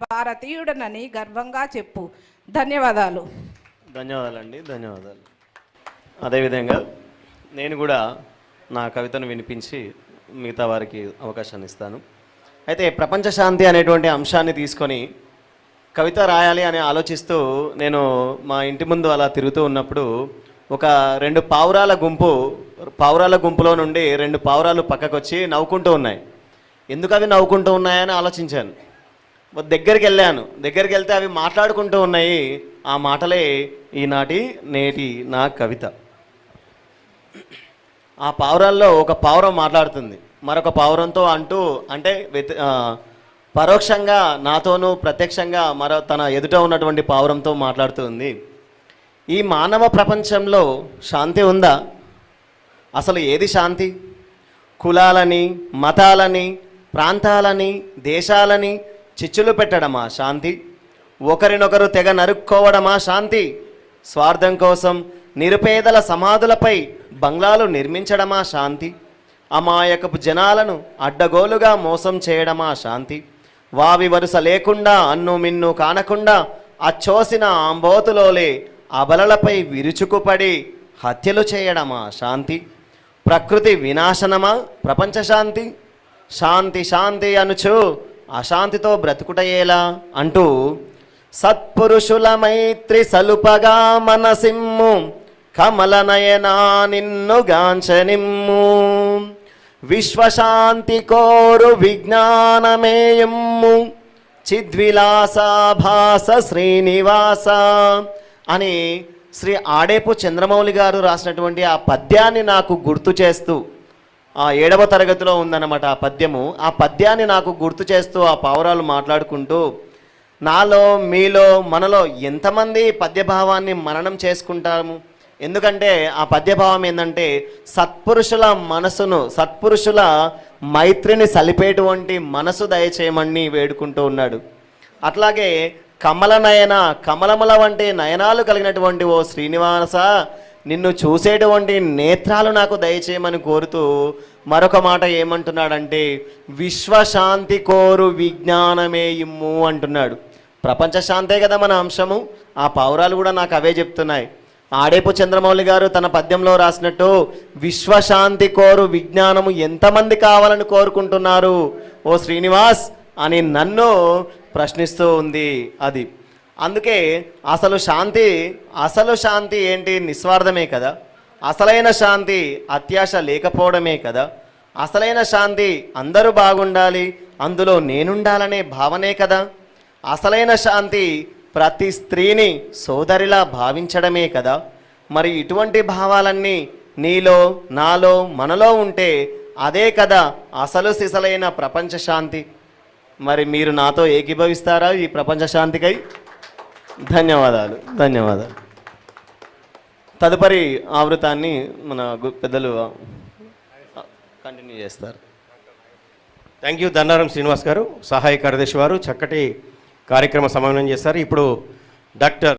భారతీయుడనని గర్వంగా చెప్పు. ధన్యవాదాలు. ధన్యవాదాలండి ధన్యవాదాలు. అదేవిధంగా నేను కూడా నా కవితను వినిపించి మిగతా వారికి అవకాశాన్ని ఇస్తాను. అయితే ప్రపంచ శాంతి అనేటువంటి అంశాన్ని తీసుకొని కవిత రాయాలి అని ఆలోచిస్తూ నేను మా ఇంటి ముందు అలా తిరుగుతూ ఉన్నప్పుడు ఒక రెండు పావురాల గుంపు పావురాల గుంపులో నుండి రెండు పావురాలు పక్కకు వచ్చి నవ్వుకుంటూ ఉన్నాయి. ఎందుకు అవి నవ్వుకుంటూ ఉన్నాయని ఆలోచించాను. దగ్గరికి వెళ్ళాను దగ్గరికి వెళ్తే అవి మాట్లాడుకుంటూ ఉన్నాయి. ఆ మాటలే ఈనాటి నేటి నా కవిత. ఆ పావురాల్లో ఒక పావురం మాట్లాడుతుంది. మరొక పావురంతో అంటూ అంటే పరోక్షంగా నాతోనూ ప్రత్యక్షంగా మరో తన ఎదుట ఉన్నటువంటి పావురంతో మాట్లాడుతుంది ఈ మానవ ప్రపంచంలో శాంతి ఉందా? అసలు ఏది శాంతి? కులాలని మతాలని ప్రాంతాలని దేశాలని చిచ్చులు పెట్టడమా శాంతి? ఒకరినొకరు తెగ నరుక్కోవడమా శాంతి? స్వార్థం కోసం నిరుపేదల సమాధులపై బంగ్లాలు నిర్మించడమా శాంతి? అమాయకపు జనాలను అడ్డగోలుగా మోసం చేయడమా శాంతి? వావి వరుస లేకుండా అన్ను మిన్ను కానకుండా అచ్చోసిన ఆంబోతులోలే అబలలపై విరుచుకుపడి హత్యలు చేయడమా శాంతి? ప్రకృతి వినాశనమా ప్రపంచ శాంతి? శాంతి శాంతి అనుచు అశాంతితో బ్రతుకుటయేలా అంటూ సత్పురుషుల మైత్రి సలుపగా మనసిమ్ము కమలనయనా నిన్ను గాంచనిమ్ము విశ్వశాంతి కోరు విజ్ఞానమేయమ్ము. చిద్విలాసాభాస శ్రీనివాస అని శ్రీ ఆడేపు చంద్రమౌళి గారు రాసినటువంటి ఆ పద్యాన్ని నాకు గుర్తు చేస్తూ ఆ ఏడవ తరగతిలో ఉందన్నమాట ఆ పద్యము. ఆ పద్యాన్ని నాకు గుర్తు చేస్తూ ఆ పావురాలు మాట్లాడుకుంటూ నాలో మీలో మనలో ఎంతమంది పద్యభావాన్ని మననం చేసుకుంటాము? ఎందుకంటే ఆ పద్యభావం ఏంటంటే సత్పురుషుల మనసును సత్పురుషుల మైత్రిని సలిపేటువంటి మనసు దయచేయమని వేడుకుంటూ ఉన్నాడు. అట్లాగే కమల నయన కమలముల వంటి నయనాలు కలిగినటువంటి ఓ శ్రీనివాస నిన్ను చూసేటువంటి నేత్రాలు నాకు దయచేయమని కోరుతూ మరొక మాట ఏమంటున్నాడంటే విశ్వశాంతి కోరు విజ్ఞానమే ఇమ్ము అంటున్నాడు. ప్రపంచ శాంతే కదా మన అంశము. ఆ పౌరాలు కూడా నాకు అవే చెప్తున్నాయి. ఆడేపు చంద్రమౌళి గారు తన పద్యంలో రాసినట్టు విశ్వశాంతి కోరు విజ్ఞానము ఎంతమంది కావాలని కోరుకుంటున్నారు? ఓ శ్రీనివాస్ అని నన్ను ప్రశ్నిస్తూ ఉంది అది. అందుకే అసలు శాంతి అసలు శాంతి ఏంటి నిస్వార్థమే కదా. అసలైన శాంతి అత్యాశ లేకపోవడమే కదా. అసలైన శాంతి అందరూ బాగుండాలి అందులో నేనుండాలనే భావనే కదా. అసలైన శాంతి ప్రతి స్త్రీని సోదరిలా భావించడమే కదా. మరి ఇటువంటి భావాలన్నీ నీలో నాలో మనలో ఉంటే అదే కదా అసలు సిసలైన ప్రపంచ శాంతి. మరి మీరు నాతో ఏకీభవిస్తారా ఈ ప్రపంచ శాంతికై? ధన్యవాదాలు ధన్యవాదాలు. తదుపరి ఆవృతాన్ని మన గు- పెద్దలు కంటిన్యూ చేస్తారు. థ్యాంక్ యూ ధన్నారం శ్రీనివాస్ గారు సహాయ కార్యదర్శి వారు చక్కటి కార్యక్రమ సమన్వయం చేస్తారు ఇప్పుడు డాక్టర్